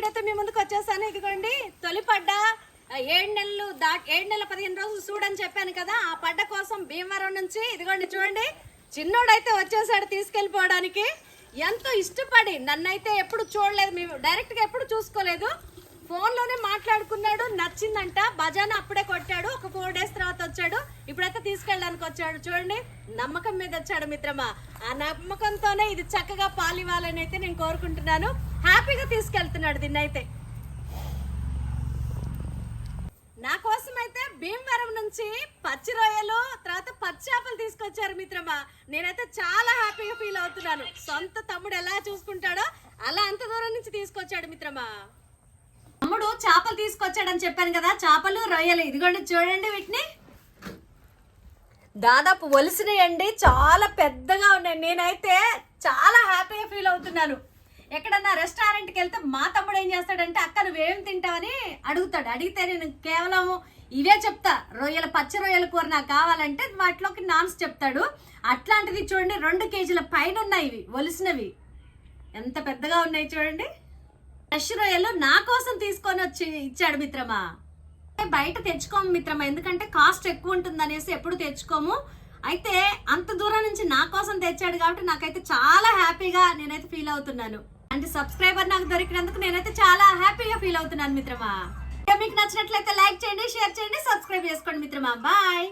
వీడియోతో మీ ముందుకు వచ్చేసాను ఇదిగోండి తొలి పడ్డ ఏడు నెలలు దా ఏడు నెలల పదిహేను రోజులు చూడని చెప్పాను కదా ఆ పడ్డ కోసం భీమవరం నుంచి ఇదిగోండి చూడండి చిన్నోడైతే వచ్చేసాడు తీసుకెళ్ళిపోవడానికి. ఎంతో ఇష్టపడి నన్నైతే ఎప్పుడు చూడలేదు మేము డైరెక్ట్గా ఎప్పుడు చూసుకోలేదు. ఫోన్లోనే మాట్లాడుకున్నాడు నచ్చిందంట. బజానా అప్పుడే కొట్టాడు. ఒక ఫోర్ డేస్ తర్వాత వచ్చాడు. ఇప్పుడైతే తీసుకెళ్ళడానికి వచ్చాడు. చూడండి నమ్మకం మీద వచ్చాడు మిత్రమా. ఆ నమ్మకంతోనే ఇది చక్కగా పాలివ్వాలని అయితే నేను కోరుకుంటున్నాను. హ్యాపీగా తీసుకెళ్తున్నాడు దీన్నైతే. నా కోసం అయితే భీమవరం నుంచి పచ్చి రొయ్యలు తర్వాత పచ్చి చేపలు తీసుకొచ్చారు మిత్రమా. నేనైతే చాలా హ్యాపీగా ఫీల్ అవుతున్నాను. సొంత తమ్ముడు ఎలా చూసుకుంటాడో అలా అంత దూరం నుంచి తీసుకొచ్చాడు మిత్రమా. తమ్ముడు చేపలు తీసుకొచ్చాడని చెప్పాను కదా చేపలు రొయ్యలు. ఇదిగోండి చూడండి వీటిని. దాదాపు ఒలిసినాయండి చాలా పెద్దగా ఉన్నాయి. నేనైతే చాలా హ్యాపీగా ఫీల్ అవుతున్నాను. ఎక్కడన్నా రెస్టారెంట్కి వెళ్తే మా తమ్ముడు ఏం చేస్తాడంటే అక్క నువ్వేం తింటావని అడుగుతాడు. అడిగితే నేను కేవలం ఇవే చెప్తా. రొయ్యల పచ్చి రొయ్యల కూర నాకు కావాలంటే వాటిలోకి నాన్స్ చెప్తాడు. అట్లాంటిది చూడండి రెండు కేజీల పైన ఉన్నాయి ఇవి ఒలిసినవి. ఎంత పెద్దగా ఉన్నాయి చూడండి. ఫ్రెష్ రొయ్యలు నా కోసం తీసుకొని వచ్చి ఇచ్చాడు మిత్రమా. బయట తెచ్చుకోము మిత్రమా ఎందుకంటే కాస్ట్ ఎక్కువ ఉంటుంది అనేసి ఎప్పుడు తెచ్చుకోము. అయితే అంత దూరం నుంచి నా కోసం తెచ్చాడు కాబట్టి నాకైతే చాలా హ్యాపీగా నేనైతే ఫీల్ అవుతున్నాను. అంటే సబ్స్క్రైబర్ నాకు దొరికినందుకు నేనైతే చాలా హ్యాపీగా ఫీల్ అవుతున్నాను మిత్రమా. మీకు నచ్చినట్లయితే లైక్ చేయండి షేర్ చేయండి సబ్స్క్రైబ్ చేసుకోండి మిత్రమా. బాయ్